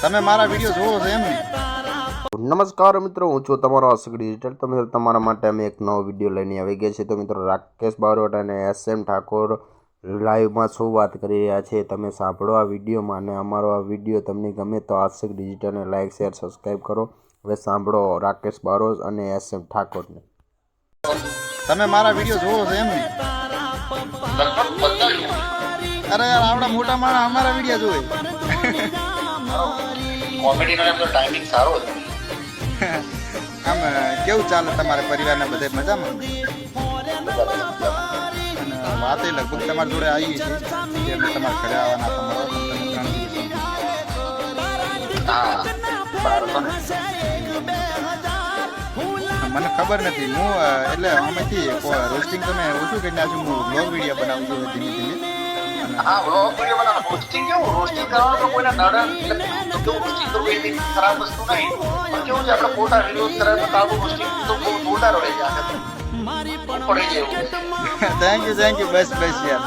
તમે મારા વીડિયો જોવો છો એમ નમસ્કાર મિત્રો હું છું તમારો અશોક ડિજિટલ તો મિત્રો તમારા માટે અમે એક નવો વીડિયો લઈને આવી ગયા છીએ. તો મિત્રો રાકેશ બારોટ અને એસ એમ ઠાકોર લાઈવમાં શું વાત કરી રહ્યા છે તમે સાંભળો આ વિડીયોમાં અને અમારો આ વીડિયો તમને ગમે તો આશિક ડિજિટલને લાઇક શેર સબસ્ક્રાઈબ કરો. હવે સાંભળો રાકેશ બારોજ અને એસ એમ ઠાકોરને. તમે મારા વીડિયો જોવો છો એમ અરે યાર આપણા મોટા માણસ અમારા વીડિયો જોવે. કોમેડીનો એમનો ટાઈમિંગ સારો આમ કેવું ચાલે તમારા પરિવારના બધે? મજામાં? અને એ લગભગ તમારી જોડે આવી છે કે અમે તમારા ઘરે આવવાના મને ખબર નથી. હું એટલે આમાંથી રોસ્ટિંગ તમે ઓછું કરી નાખ્યું હું બ્લોગ વીડિયો બનાવું છું ધીમે ધીમે. હા વ્લોગ વીડિયો બનાવો રોસ્ટિંગ કેવું રોસ્ટિંગ કરવાનું તો કોઈને નડે કેવું રોસ્ટિંગ કરવું એ બી ખરાબ વસ્તુ નહીં પણ કેવું છે આપણે ખોટા વીડિયો તો આપણું રોસ્ટિંગ તો બહુ જોરદાર હોય છે આગળ થેન્ક યુ થેન્ક યુ બસ બસ યાર